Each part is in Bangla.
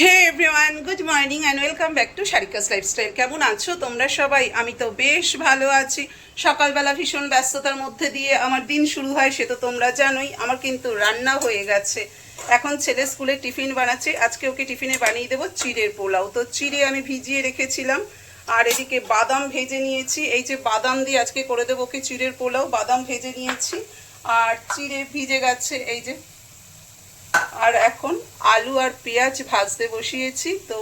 Hey everyone good morning and welcome back to Sharika's lifestyle কেমন আছো তোমরা সবাই? আমি তো বেশ ভালো আছি। সকালবেলা ভীষণ ব্যস্ততার মধ্যে দিয়ে আমার দিন শুরু হয়, সে তো তোমরা জানোই। আমার কিন্তু রান্না হয়ে গেছে। এখন ছেলে স্কুলে টিফিন বানাচ্ছে। আজকে ওকে টিফিনে বানিয়ে দেবো চিড়ের পোলাও। তো চিড়ে আমি ভিজিয়ে রেখেছিলাম। আর এদিকে বাদাম ভেজে নিয়েছি। এই যে বাদাম দিয়ে আজকে করে দেবো ওকে চিড়ের পোলাও। বাদাম ভেজে নিয়েছি। আর চিড়ে ভিজে গেছে। এই যে আর এখন আলু আর পেঁয়াজ ভাজতে বসিয়েছি, তো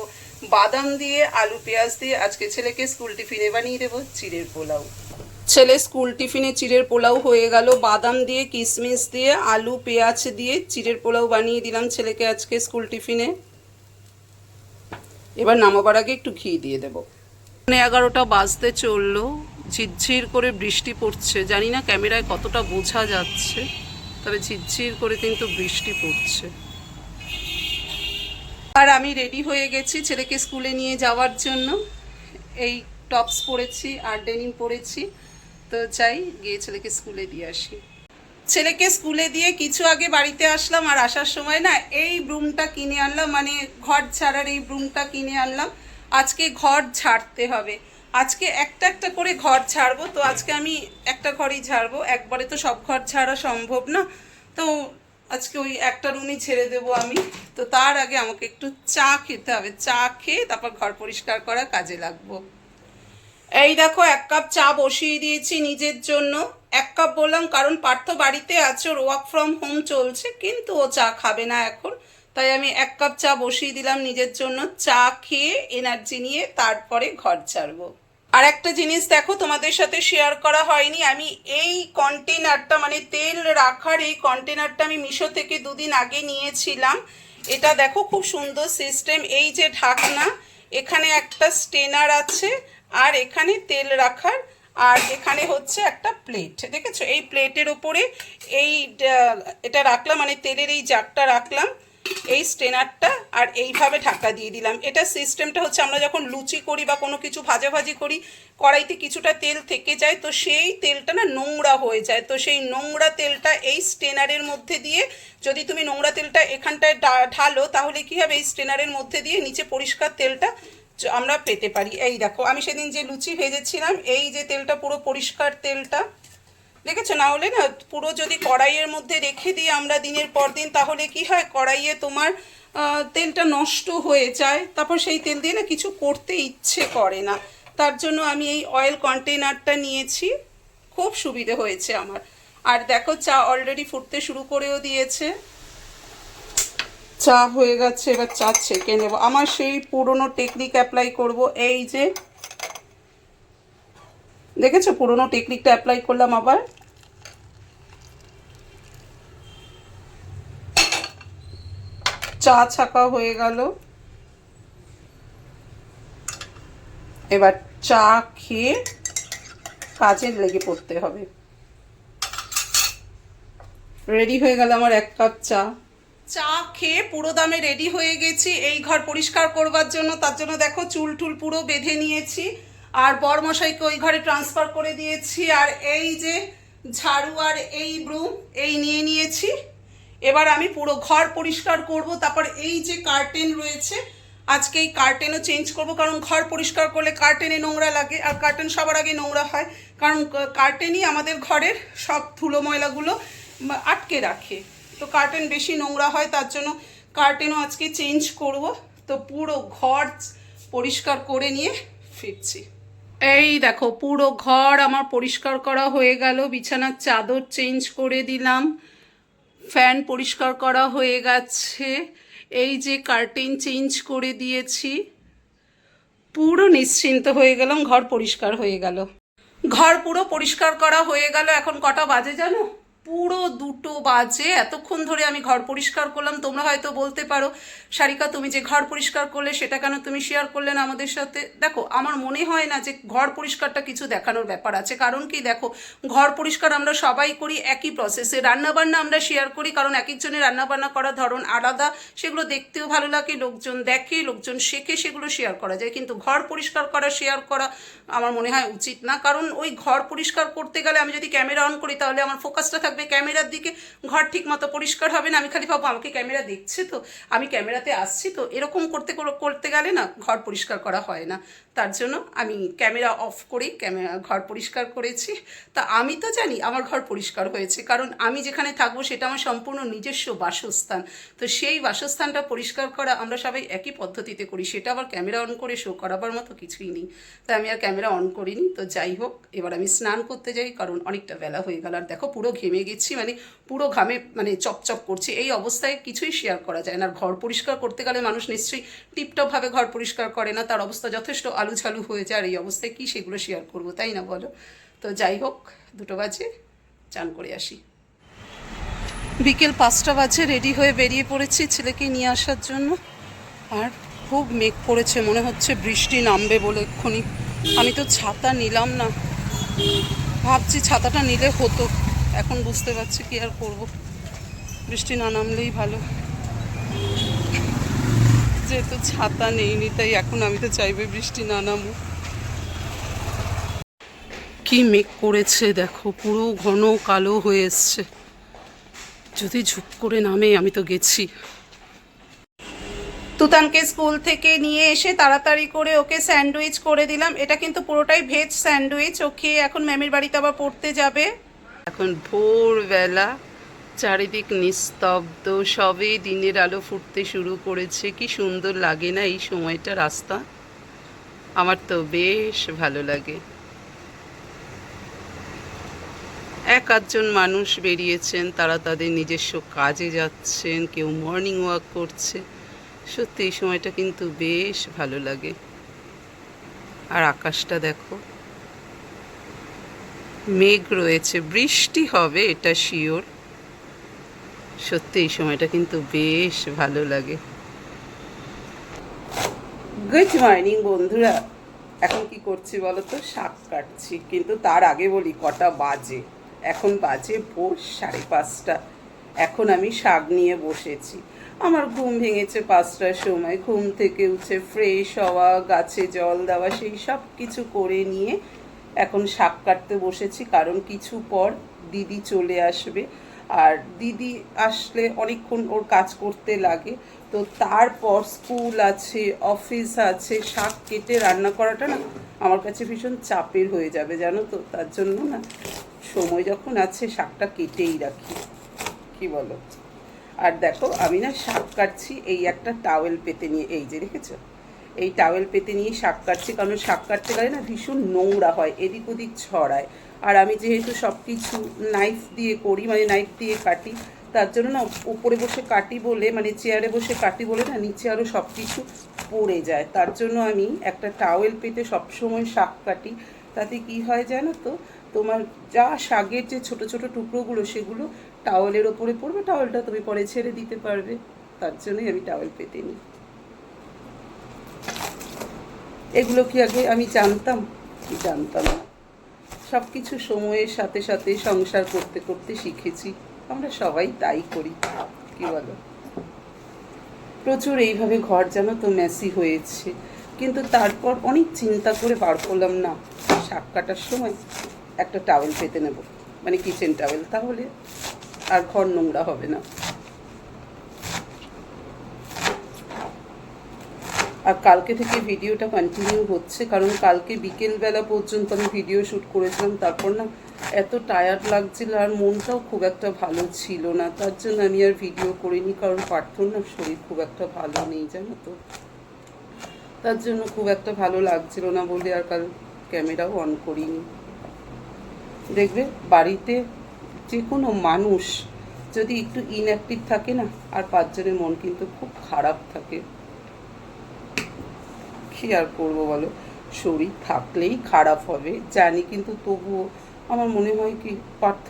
বাদাম দিয়ে আলু পেঁয়াজ দিয়ে আজকে ছেলেকে স্কুল টিফিনে বানিয়ে দেবো চিড়ের পোলাও। ছেলে স্কুল টিফিনে চিড়ের পোলাও হয়ে গেল, বাদাম দিয়ে কিশমিশ দিয়ে আলু পেঁয়াজ দিয়ে চিড়ের পোলাও বানিয়ে দিলাম ছেলেকে আজকে স্কুল টিফিনে। এবার নামাবার আগে একটু ঘি দিয়ে দেবো। মানে এগারোটা বাজতে চলল, ঝিরঝির করে বৃষ্টি পড়ছে, জানি না ক্যামেরায় কতটা বোঝা যাচ্ছে। তবে ঝিরঝির করে কিন্তু বৃষ্টি পড়ছে। আর আমি রেডি হয়ে গেছি ছেলেকে স্কুলে নিয়ে যাওয়ার জন্য। এই টপস পরেছি, আর ডেনিম পরেছি। তো চাই গিয়ে ছেলেকে স্কুলে দিয়ে আসি। ছেলেকে স্কুলে দিয়ে কিছু আগে বাড়িতে আসলাম, আর আসার সময় না এই ব্রুমটা কিনে আনলাম মানে ঘর ছাড়ার এই ব্রুমটা কিনে আনলাম। আজকে ঘর ছাড়তে হবে। আজকে একটা একটা করে ঘর ঝাড়বো তো আজকে আমি একটা ঘরই ঝাড়বো একবারে তো সব ঘর ছাড়া সম্ভব না। তো আজকে ওই একটা রুমই ছেড়ে দেবো আমি। তো তার আগে আমাকে একটু চা খেতে হবে। চা খেয়ে তারপর ঘর পরিষ্কার করা কাজে লাগবো। এই দেখো, এক কাপ চা বসিয়ে দিয়েছি নিজের জন্য। এক কাপ বললাম, কারণ পার্থ বাড়িতে আছে, ওর ওয়ার্ক ফ্রম হোম চলছে, কিন্তু ও চা খাবে না এখন। তাই আমি এক কাপ চা বসিয়ে দিলাম নিজের জন্য। চা খেয়ে এনার্জি নিয়ে তারপরে ঘর ছাড়বো। আর একটা জিনিস দেখো, তোমাদের সাথে শেয়ার করা হয়নি। আমি এই কন্টেনারটা মানে তেল রাখার এই কন্টেনারটা আমি মিশো থেকে দুদিন আগে নিয়েছিলাম। এটা দেখো খুব সুন্দর সিস্টেম এই যে ঢাকনা, এখানে একটা স্টেনার আছে আর এখানে তেল রাখার। আর এখানে হচ্ছে একটা প্লেট দেখেছ? এই প্লেটের ওপরে এই এটা রাখলাম মানে তেলের এই জাগটা রাখলাম। এই স্টেনারটা আর এইভাবে ঢাকা দিয়ে দিলাম। এটা সিস্টেমটা হচ্ছে আমরা যখন লুচি করি বা কোনো কিছু ভাজাভাজি করি, কড়াইতে কিছুটা তেল থেকে যায়, তো সেই তেলটা না নোংরা হয়ে যায়। তো সেই নোংরা তেলটা এই স্টেনারের মধ্যে দিয়ে যদি তুমি নোংরা তেলটা এখানটায় ঢালো, তাহলে কি হবে? এই স্টেনারের মধ্যে দিয়ে নিচে পরিষ্কার তেলটা আমরা পেতে পারি। এই দেখো, আমি সেদিন যে লুচি ভেজেছিলাম, এই যে তেলটা পুরো পরিষ্কার তেলটা দেখেছ? না হলে না পুরো যদি কড়াইয়ের মধ্যে রেখে দিই আমরা দিনের পর দিন, তাহলে কি হয়? কড়াইয়ে তোমার তেলটা নষ্ট হয়ে যায়। তারপর সেই তেল দিয়ে না কিছু করতে ইচ্ছে করে না। তার জন্য আমি এই অয়েল কন্টেনারটা নিয়েছি। খুব সুবিধে হয়েছে আমার। আর দেখো, চা অলরেডি ফুটতে শুরু করেও দিয়েছে। চা হয়ে গেছে, এবার চা ছেঁকে নেব। আমার সেই পুরনো টেকনিক অ্যাপ্লাই করব। এই যে দেখেছ? পুরনো টেকনিকটা অ্যাপ্লাই করলাম আবার। চা ছাকা হয়ে গেল। এবার চা খেয়ে কাজে লেগে পড়তে হবে। রেডি হয়ে গেল আমার এক কাপ চা। চা খেয়ে পুরো দামে রেডি হয়ে গেছি। এই ঘর পরিষ্কার করবার জন্য, তার জন্য দেখো চুল টুল পুরো বেঁধে নিয়েছি। আর বরমশাইকে ওই ঘরে ট্রান্সফার করে দিয়েছি। আর এই যে ঝাড়ু আর এই ব্রুম এই নিয়ে নিয়েছি। এবার আমি পুরো ঘর পরিষ্কার করব। তারপর এই যে কার্টেন রয়েছে, আজকে এই কার্টেনও চেঞ্জ করব। কারণ ঘর পরিষ্কার করলে কার্টেনে নোংরা লাগে। আর কার্টেন সবার আগে নোংরা হয়। কারণ কার্টেনই আমাদের ঘরের সব ধুলো ময়লাগুলো আটকে রাখে। তো কার্টেন বেশি নোংরা হয়, তার জন্য কার্টেনও আজকে চেঞ্জ করব। তো পুরো ঘর পরিষ্কার করে নিয়ে ফিরছি। এই দেখো, পুরো ঘর আমার পরিষ্কার করা হয়ে গেল, বিছানার চাদর চেঞ্জ করে দিলাম, ফ্যান পরিষ্কার করা হয়ে গেছে, এই যে কার্টেন চেঞ্জ করে দিয়েছি, পুরো নিশ্চিন্ত হয়ে গেলাম, ঘর পরিষ্কার হয়ে গেল। ঘর পুরো পরিষ্কার করা হয়ে গেল, এখন কটা বাজে জানো? পুরো দুটো বাজে। এতক্ষণ ধরে আমি ঘর পরিষ্কার করলাম, তোমরা হয়তো বলতে পারো, সারিকা, তুমি যে ঘর পরিষ্কার করলে সেটা কেন তুমি শেয়ার করলে না আমাদের সাথে? দেখো, আমার মনে হয় না যে ঘর পরিষ্কারটা কিছু দেখানোর ব্যাপার আছে। কারণ কি দেখো, ঘর পরিষ্কার আমরা সবাই করি একই প্রসেসে রান্নাবান্না আমরা শেয়ার করি, কারণ এক একজনের রান্নাবান্না করার ধরন আলাদা। সেগুলো দেখতেও ভালো লাগে, লোকজন দেখে, লোকজন শেখে, সেগুলো শেয়ার করা যায়। কিন্তু ঘর পরিষ্কার করা শেয়ার করা আমার মনে হয় উচিত না। কারণ ওই ঘর পরিষ্কার করতে গেলে আমি যদি ক্যামেরা অন করি, তাহলে আমার ফোকাসটা থাকবে থাকবে ক্যামেরার দিকে, ঘর ঠিক মতো পরিষ্কার হবে না। আমি খালি ভাবো আমাকে ক্যামেরা দেখছে তো, আমি ক্যামেরাতে আসছি তো, এরকম করতে করতে গেলে না ঘর পরিষ্কার করা হয় না। তার জন্য আমি ক্যামেরা অফ করেই ক্যামেরা, ঘর পরিষ্কার করেছি। তা আমি তো জানি আমার ঘর পরিষ্কার হয়েছে, কারণ আমি যেখানে থাকব সেটা আমার সম্পূর্ণ নিজস্ব বাসস্থান। তো সেই বাসস্থানটা পরিষ্কার করা আমরা সবাই একই পদ্ধতিতে করি, সেটা আবার ক্যামেরা অন করে শো করাবার মতো কিছুই নেই। তাই আমি আর ক্যামেরা অন করিনি, তো যাই হোক, এবার আমি স্নান করতে যাই, কারণ অনেকটা বেলা হয়ে গেল। আর দেখো পুরো ঘেমে গেছি মানে পুরো ঘামে মানে চপচপ করছে। এই অবস্থায় কিছুই শেয়ার করা যায় না। আর ঘর পরিষ্কার করতে গেলে মানুষ নিশ্চয়ই টিপটপভাবে ঘর পরিষ্কার করে না, তার অবস্থা যথেষ্ট আলু ঝালু হয়ে যায়। আর এই অবস্থায় কী সেগুলো শেয়ার করব, তাই না বলো? তো যাই হোক, দুটো বাজে, চান করে আসি। বিকেল পাঁচটা বাজে রেডি হয়ে বেরিয়ে পড়েছি ছেলেকে নিয়ে আসার জন্য। আর খুব মেঘ পড়েছে মনে হচ্ছে বৃষ্টি নামবে বলে এক্ষুনি। আমি তো ছাতা নিলাম না। ভাবছি ছাতাটা নিলে হতো। এখন বুঝতে পারছি কি আর করব। বৃষ্টি না নামলেই ভালো। যেহেতু ছাতা নেইনি, তাই এখন আমি তো চাইবে বৃষ্টি না নামুক। কি মেঘ করেছে দেখো, পুরো ঘন কালো হয়ে এসছে। যদি ঝুপ করে নামে, আমি তো গেছি। তুতানকে স্কুল থেকে নিয়ে এসে তাড়াতাড়ি করে ওকে স্যান্ডউইচ করে দিলাম। এটা কিন্তু পুরোটাই ভেজ স্যান্ডউইচ। ও খেয়ে এখন ম্যামের বাড়িতে আবার পড়তে যাবে। এখন ভোরবেলা চারিদিক নিস্তব্ধ, সবে দিনের আলো ফুটতে শুরু করেছে। কি সুন্দর লাগে না এই সময়টা রাস্তা? আমার তো বেশ ভালো লাগে। এক আধজন মানুষ বেরিয়েছেন, তারা তাদের নিজস্ব কাজে যাচ্ছেন, কেউ মর্নিং ওয়াক করছে। সত্যি এই সময়টা কিন্তু বেশ ভালো লাগে। আর আকাশটা দেখো। মেঘ রয়েছে, বৃষ্টি হবে, এটা শিওর সত্যি, এই সময়টা কিন্তু বেশ ভালো লাগে। গুড মর্নিং বন্ধুরা। এখন কি করছি বলো তো শাক কাটছি, কিন্তু তার আগে বলি, কটা বাজে? এখন বাজে ভোর সাড়ে পাঁচটা। এখন আমি শাক নিয়ে বসেছি। আমার ঘুম ভেঙেছে পাঁচটার সময়। ঘুম থেকে উঠে ফ্রেশ হওয়া, গাছে জল দেওয়া, সেই সব কিছু করে নিয়ে এখন শাক কাটতে বসেছি, কারণ কিছু পর দিদি চলে আসবে। আর দিদি আসলে অনেকক্ষণ ওর কাজ করতে লাগে। তো তারপর স্কুল আছে, অফিস আছে, শাক কেটে রান্না করাটা না আমার কাছে ভীষণ চাপের হয়ে যাবে, জানো তো? তার জন্য না সময় যখন আছে, শাকটা কেটেই রাখি। কি বলো? আর দেখো, আমি না শাক কাটছি, এই একটা টাওয়েল পেতে নিয়ে, এই যে, দেখেছ? এই টাওয়েল পেতে নিয়ে শাক কাটছি, কারণ শাক কাটতে গেলে না ভীষণ নোংরা হয়, এদিক ওদিক ছড়ায়। আর আমি যেহেতু সব কিছু নাইফ দিয়ে করি মানে নাইফ দিয়ে কাটি, তার জন্য না উপরে বসে কাটি বলে মানে চেয়ারে বসে কাটি বলে না নিচে আরও সব কিছু পড়ে যায়। তার জন্য আমি একটা টাওয়েল পেতে সবসময় শাক কাটি। তাতে কি হয় জানো তো, তোমার যা শাকের যে ছোট ছোট টুকরোগুলো, সেগুলো টাওয়েলের ওপরে পড়বে টাওয়েলটা তুমি পরে ছেড়ে দিতে পারবে। তার জন্যই আমি টাওয়েল পেতে নিই। এগুলো কি আগে আমি জানতাম? জানতাম? না সব কিছু সময়ের সাথে সাথে সংসার করতে করতে শিখেছি। আমরা সবাই তাই করি, কি বলো? প্রচুর এইভাবে ঘর যেন তো মেসি হয়েছে। কিন্তু তারপর অনেক চিন্তা করে বার করলাম, না, শাক কাটার সময় একটা টাওয়েল পেতে নেব। মানে কিচেন টাওয়েল তাহলে আর ঘর নোংরা হবে না। আর কালকে থেকে ভিডিওটা কন্টিনিউ হচ্ছে, কারণ কালকে বিকেলবেলা পর্যন্ত আমি ভিডিও শ্যুট করেছিলাম, তারপর না এত টায়ার্ড লাগছিল আর মনটাও খুব একটা ভালো ছিল না, তার জন্য আমি আর ভিডিও করিনি, কারণ পার্থর না শরীর খুব একটা ভালো নেই, জানো তো। তার জন্য খুব একটা ভালো লাগছিল না বলে আর কাল ক্যামেরাও অন করিনি। দেখবে বাড়িতে যে কোনো মানুষ যদি একটু ইনঅ্যাক্টিভ থাকে না, আর পাঁচজনের মন কিন্তু খুব খারাপ থাকে। কি আর করব বলো? শরীর থাকলেই খারাপ হবে, জানি, কিন্তু তবুও আমার মনে হয় কি, পার্থ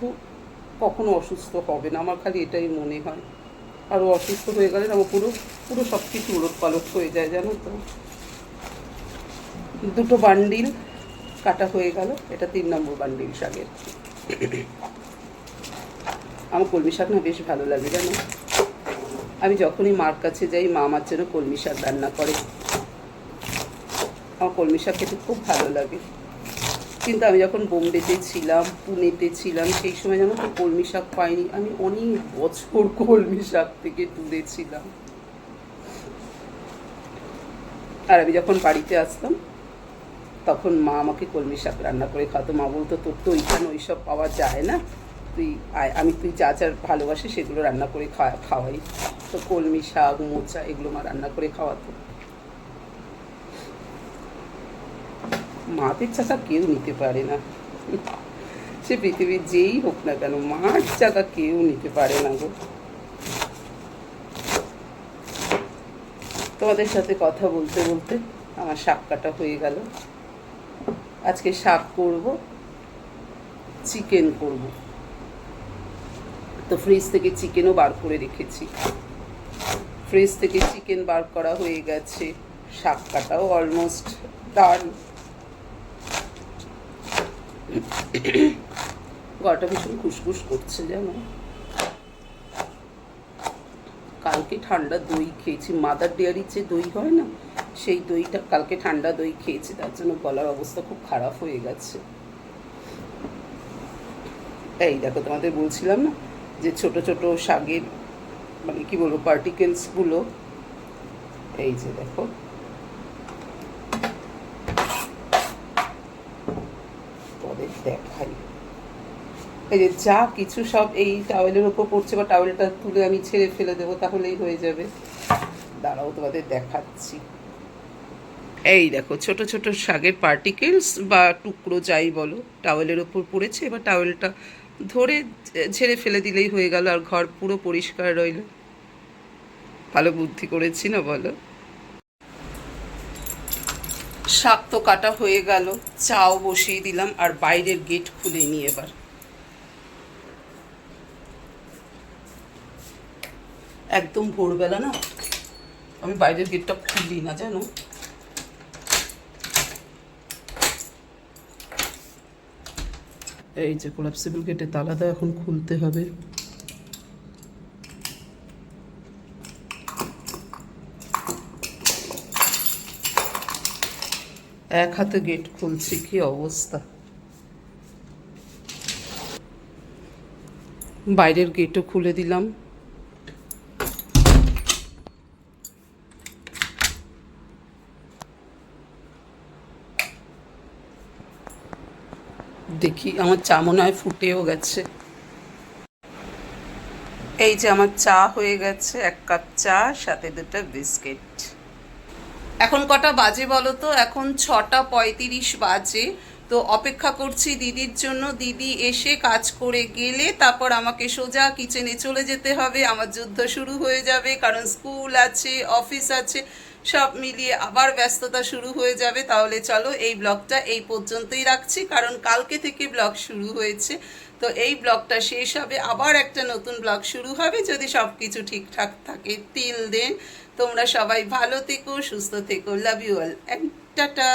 কখনো অসুস্থ হবে না, আমার খালি এটাই মনে হয়। আর অসুস্থ হয়ে গেলে আমার পুরো পুরো সব কিছু উলট পালট হয়ে যায়, জানো তো। দুটো বান্ডিল কাটা হয়ে গেল, এটা তিন নম্বর বান্ডিল শাকের। আমার কলমি শাক না বেশ ভালো লাগে, জানো। আমি যখনই মার কাছে যাই, মা আমার জন্য কলমি শাক রান্না করে। আমার কলমি শাক খেতে খুব ভালো লাগে। কিন্তু আমি যখন বোম্বেতে ছিলাম, পুনেতে ছিলাম, সেই সময় যেন তো কলমি শাক পাইনি। আমি অনেক বছর কলমি শাক থেকে দূরে ছিলাম। আর আমি যখন বাড়িতে আসতাম, তখন মা আমাকে কলমি শাক রান্না করে খাওয়াতো। মা বলতো, তোর তো ওইখানে ওইসব পাওয়া যায় না। তুই আমি, তুই যা যা ভালোবাসি সেগুলো রান্না করে খাওয়াই। তো কলমি শাক, মোচা এগুলো মা রান্না করে খাওয়াতো। মাদের চাকা কেউ নিতে পারে না। সে পৃথিবীর যেই হোক না কেন মার চাকা কেউ নিতে পারে না গো। তোমাদের সাথে কথা বলতে বলতে আমার শাক কাটা হয়ে গেল। আজকে শাক করব, চিকেন করব। তো ফ্রিজ থেকে চিকেনও বার করে রেখেছি। ফ্রিজ থেকে চিকেন বার করা হয়ে গেছে, শাক কাটাও অলমোস্ট ডান গলাটা ভীষণ খুসখুস করছে যেন। কালকে ঠান্ডা দই খেয়েছি। মাদার ডেয়ারির যে দই হয় না, সেই দইটা কালকে ঠান্ডা দই খেয়েছি, তার জন্য গলার অবস্থা খুব খারাপ হয়ে গেছে। এই দেখো, তোমাদের বলছিলাম না যে ছোট ছোট শাকের মানে কি বলব পার্টিকেলসগুলো এই যে দেখো তোমাদের দেখাই এই যে কিছু সব এই টাওয়েলের ওপর পড়ছে বা টাওয়েলটা তুলে আমি ছেড়ে ফেলে দেবো, তাহলেই হয়ে যাবে। দাঁড়াও, তোমাদের দেখাচ্ছি। এই দেখো, ছোট ছোট শাকের পার্টিকেলস বা টুকরো যাই বলো টাওয়েলের ওপর পড়েছে, এবার টাওয়েলটা ধরে ছেড়ে ফেলে দিলেই হয়ে গেল, আর ঘর পুরো পরিষ্কার রইল। ভালো বুদ্ধি করেছি না বলো? শাক তো কাটা হয়ে গেল, চাও বসিয়ে দিলাম, আর বাইরের গেট খুলে নিয়ে এবার। একদম ভোরবেলা না, আমি বাইরের গেটটা খুলি না, জানো? এই যে কোলাপসিবল গেটে তালাটা এখন খুলতে হবে। এক হাতে গেট খুলছি, কি অবস্থা? বাইরের গেটও খুলে দিলাম। দেখি, আমার চা মনে হয় ফুটেও গেছে। এই যে আমার চা হয়ে গেছে, এক কাপ চা, সাথে দুটো বিস্কিট। এখন কটা বাজে বলো তো? এখন ছটা পঁয়ত্রিশ বাজে। তো অপেক্ষা করছি দিদির জন্য। দিদি এসে কাজ করে গেলে তারপর আমাকে সোজা কিচেনে চলে যেতে হবে। আমার যুদ্ধ শুরু হয়ে যাবে, কারণ স্কুল আছে অফিস আছে। সব মিলিয়ে আবার ব্যস্ততা শুরু হয়ে যাবে। তাহলে চলো এই ব্লগটা এই পর্যন্তই রাখছি, কারণ কালকে থেকে ব্লগ শুরু হয়েছে। তো এই ব্লগটা শেষ হবে। আবার একটা নতুন ব্লগ শুরু হবে যদি সব কিছু ঠিকঠাক থাকে। তিল দেন তোমরা সবাই ভালো থেকো, সুস্থ থেকো। Love you all and tata